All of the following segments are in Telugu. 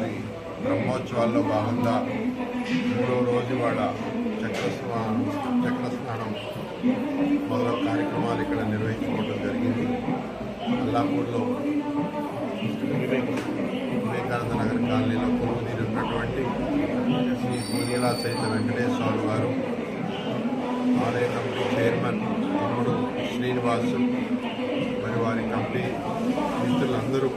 మరి బ్రహ్మోత్సవాల్లో భాగంగా మూడో రోజు వాడ చక్రస్నానం చక్రస్నానం చక్ర కార్యక్రమాలు ఇక్కడ నిర్వహించుకోవడం జరిగింది. అల్లాపూర్లో వివేకానంద నగర్ కాలనీలో కొలువుదీరి ఉన్నటువంటి శ్రీ భూనీలా సైత వెంకటేశ్వర స్వామి గారు ఆలయ కమిటీ చైర్మన్ తమ్ముడు శ్రీనివాసు మరి వారి కమిటీ మిత్రులందరూ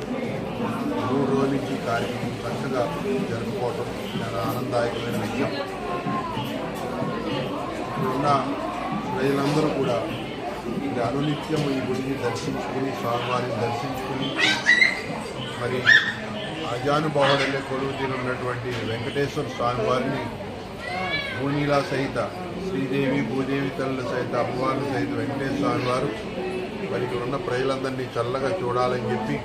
మూడు రోజు నుంచి కార్యక్రమం చక్కగా జరుపుకోవటం చాలా ఆనందదాయకమైన విషయం. ఇక్కడున్న ప్రజలందరూ కూడా ఇది అనునిత్యం ఈ గుడిని దర్శించుకుని స్వామివారిని దర్శించుకుని మరి అజానుభావుడల్లే కొలువు తీరున్నటువంటి వెంకటేశ్వర స్వామివారిని భూనీలా సహిత శ్రీదేవి భూదేవి తల్లుల సహిత అమ్మవార్ల సహిత వెంకటేశ్వర స్వామి వారు మరి ఇక్కడ ఉన్న ప్రజలందరినీ చల్లగా చూడాలని చెప్పి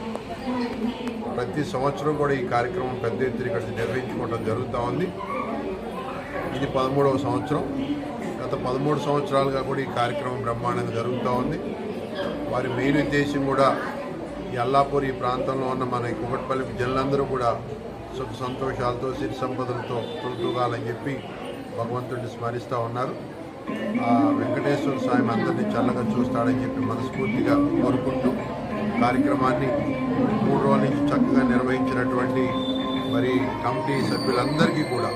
ప్రతి సంవత్సరం కూడా ఈ కార్యక్రమం పెద్ద ఎత్తున ఇక్కడ నిర్వహించుకోవడం జరుగుతూ ఉంది. ఇది పదమూడవ సంవత్సరం. గత పదమూడు సంవత్సరాలుగా కూడా ఈ కార్యక్రమం బ్రహ్మాండంగా జరుగుతూ ఉంది. వారి మెయిన్ ఉద్దేశం కూడా ఈ అల్లాపూర్ ఈ ప్రాంతంలో ఉన్న మన ఈ కుకట్పల్లి జనులందరూ కూడా సుఖ సంతోషాలతో సిరి సంపదలతో తొలుతూగాలని చెప్పి భగవంతుడిని స్మరిస్తూ ఉన్నారు. వెంకటేశ్వర స్వామి అందరినీ చల్లగా చూస్తాడని చెప్పి మనస్ఫూర్తిగా కోరుకుంటూ కార్యక్రమాన్ని మూడు రోజుల నుంచి చక్కగా నిర్వహించినటువంటి మరి కమిటీ సభ్యులందరికీ కూడా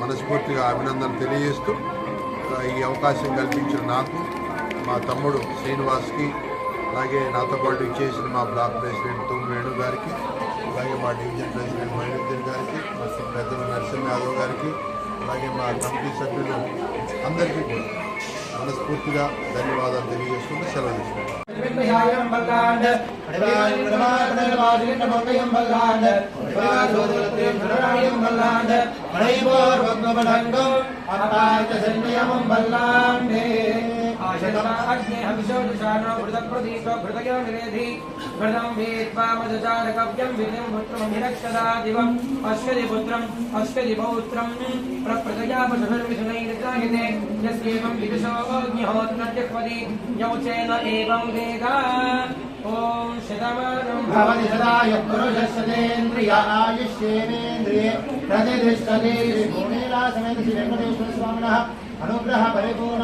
మనస్ఫూర్తిగా అభినందనలు తెలియజేస్తూ ఈ అవకాశం కల్పించిన నాకు మా తమ్ముడు శ్రీనివాస్కి అలాగే నాతో పాటు ఇచ్చేసిన మా బ్లాక్ ప్రెసిడెంట్ తుమ్ వేణు గారికి అలాగే మా డివిజన్ ప్రెసిడెంట్ మైనుద్దీన్ గారికి మా పెద్దలు నరసింహ యాదవ్ గారికి అలాగే మా కమిటీ సభ్యులు అందరికీ కూడా మనస్ఫూర్తిగా ధన్యవాదాలు తెలియజేసుకుంటూ సెలవు తీసుకుంటాం கண்மையாயிரம் பல்லாண்டு மங்கையும் பல்லாண்டு பல்லாண்டு மழை போர் பங்கமடங்கும் அப்பாய்த்த செல்வியமும் பல்லாண்டே निरेधि व्रतं प्रतिष्ठते भूमिरासमेत अनुग्रह परिपूर्ण